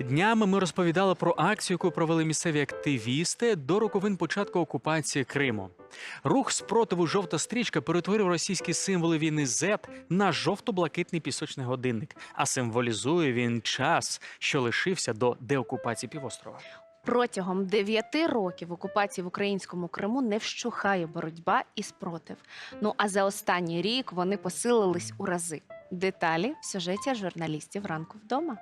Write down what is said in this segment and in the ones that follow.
Днями ми розповідали про акцію, яку провели місцеві активісти до роковин початку окупації Криму. Рух спротиву жовта стрічка перетворив російські символи війни Z на жовто-блакитний пісочний годинник, а символізує він час, що лишився до деокупації півострова. Протягом дев'яти років окупації в українському Криму не вщухає боротьба і спротив. Ну а за останній рік вони посилились у рази. Деталі в сюжеті журналістів ранку вдома.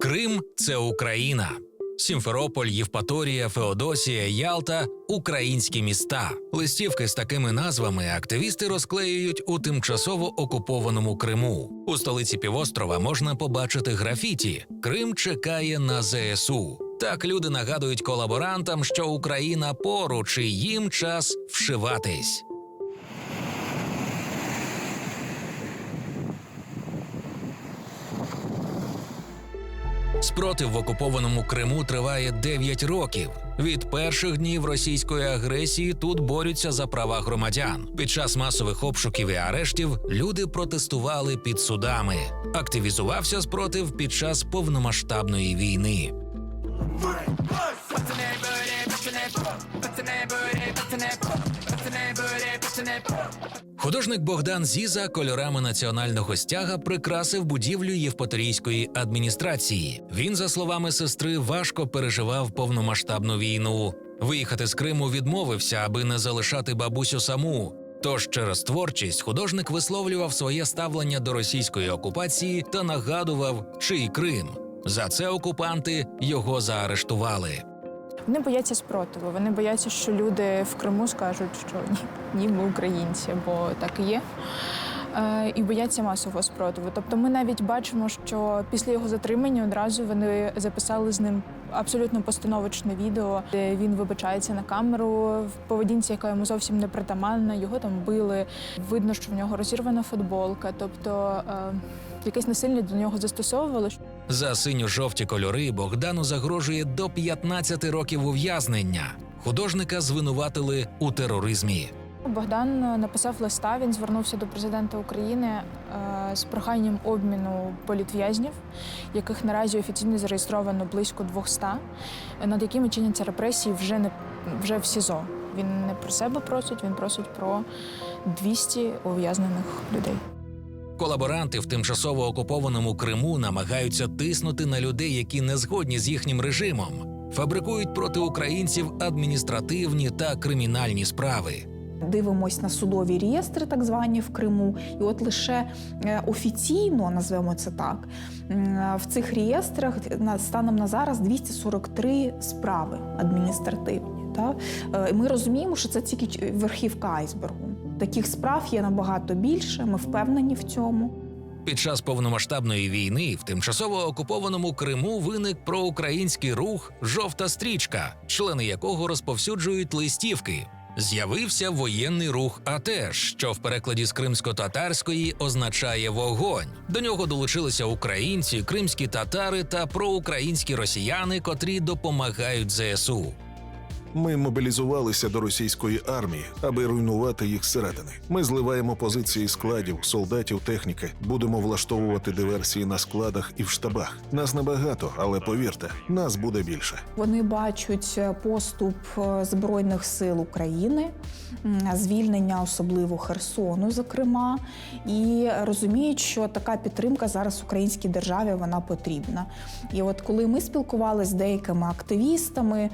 Крим це Україна. Сімферополь, Євпаторія, Феодосія, Ялта українські міста. Листівки з такими назвами активісти розклеюють у тимчасово окупованому Криму. У столиці півострова можна побачити графіті Крим чекає на ЗСУ. Так люди нагадують колаборантам, що Україна поруч і їм час вшиватись. Спротив в окупованому Криму триває 9 років. Від перших днів російської агресії тут борються за права громадян. Під час масових обшуків і арештів люди протестували під судами. Активізувався спротив під час повномасштабної війни. Художник Богдан Зіза кольорами національного стяга прикрасив будівлю Євпаторійської адміністрації. Він, за словами сестри, важко переживав повномасштабну війну. Виїхати з Криму відмовився, аби не залишати бабусю саму. Тож через творчість художник висловлював своє ставлення до російської окупації та нагадував, чий Крим. За це окупанти його заарештували. Вони бояться спротиву. Вони бояться, що люди в Криму скажуть, що ні, ні, ми українці, бо так і є. Е, І бояться масового спротиву. Тобто, ми навіть бачимо, що після його затримання одразу вони записали з ним абсолютно постановочне відео, де він вибачається на камеру в поведінці, яка йому зовсім не притаманна. Його там били. Видно, що в нього розірвана футболка. Тобто е, якесь насилля до нього застосовувало. За синьо-жовті кольори Богдану загрожує до 15 років ув'язнення. Художника звинуватили у тероризмі. Богдан написав листа. Він звернувся до президента України е, з проханням обміну політв'язнів, яких наразі офіційно зареєстровано близько 200, е, над якими чиняться репресії вже не вже в СІЗО. Він не про себе просить, він просить про 200 ув'язнених людей. Колаборанти в тимчасово окупованому Криму намагаються тиснути на людей, які не згодні з їхнім режимом, фабрикують проти українців адміністративні та кримінальні справи. Дивимось на судові реєстри, так звані в Криму, і от лише е, офіційно назвемо це так. В цих реєстрах станом на зараз 243 справи адміністративні. Та? Е, Ми розуміємо, що це тільки верхівка айсбергу. Таких справ є набагато більше. Ми впевнені в цьому. Під час повномасштабної війни в тимчасово окупованому Криму виник проукраїнський рух Жовта стрічка, члени якого розповсюджують листівки. З'явився воєнний рух АТЕШ, що в перекладі з кримсько-татарської означає вогонь. До нього долучилися українці, кримські татари та проукраїнські росіяни, котрі допомагають ЗСУ. Ми мобілізувалися до російської армії, аби руйнувати їх зсередини. Ми зливаємо позиції складів, солдатів, техніки. Будемо влаштовувати диверсії на складах і в штабах. Нас небагато, але повірте, нас буде більше. Вони бачать е, поступ е, збройних сил України, звільнення особливо Херсону, зокрема, і розуміють, що така підтримка зараз українській державі вона потрібна. І от коли ми спілкувалися з деякими активістами е,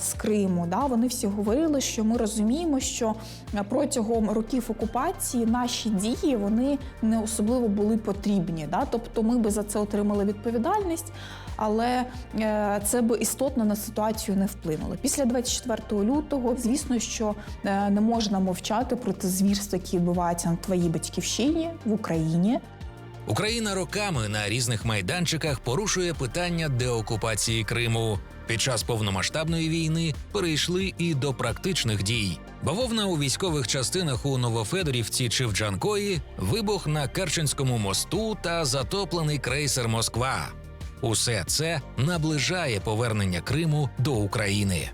з Криму, да, вони всі говорили, що ми розуміємо, що е, протягом років окупації наші дії вони не особливо були потрібні. Да? Тобто ми би за це отримали відповідальність, але е, це би істотно на ситуацію не вплинуло. Після 24 лютого, звісно, що е, не можна мовчати про те які відбуваються на твоїй батьківщині в Україні. Україна роками на різних майданчиках порушує питання деокупації Криму. Під час повномасштабної війни перейшли і до практичних дій. Бавовна у військових частинах у Новофедорівці чи в Джанкої, вибух на Керченському мосту та затоплений крейсер Москва. Усе це наближає повернення Криму до України.